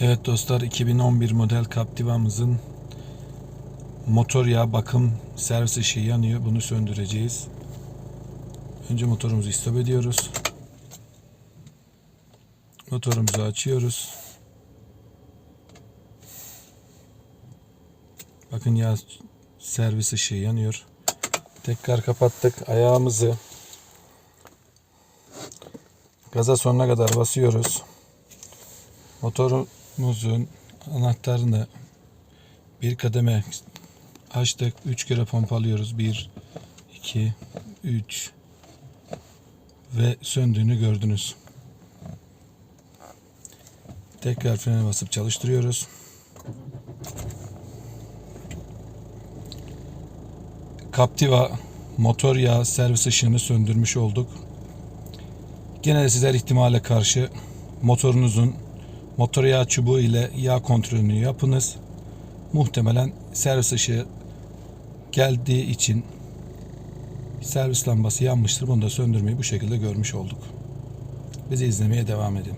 Evet dostlar 2011 model Captiva'mızın motor yağ bakım servis ışığı yanıyor. Bunu söndüreceğiz. Önce motorumuzu istop ediyoruz. Motorumuzu açıyoruz. Bakın yağ servis ışığı yanıyor. Tekrar kapattık. Ayağımızı gaza sonuna kadar basıyoruz. Motorumuzun anahtarını bir kademe açtık. 3 kere pompalıyoruz. 1 2 3 ve söndüğünü gördünüz. Tekrar frene basıp çalıştırıyoruz. Captiva motor yağı servis ışığını söndürmüş olduk. Gene de sizler ihtimale karşı motorunuzun motor yağ çubuğu ile yağ kontrolünü yapınız. Muhtemelen servis ışığı geldiği için servis lambası yanmıştır. Bunu da söndürmeyi bu şekilde görmüş olduk. Bizi izlemeye devam edin.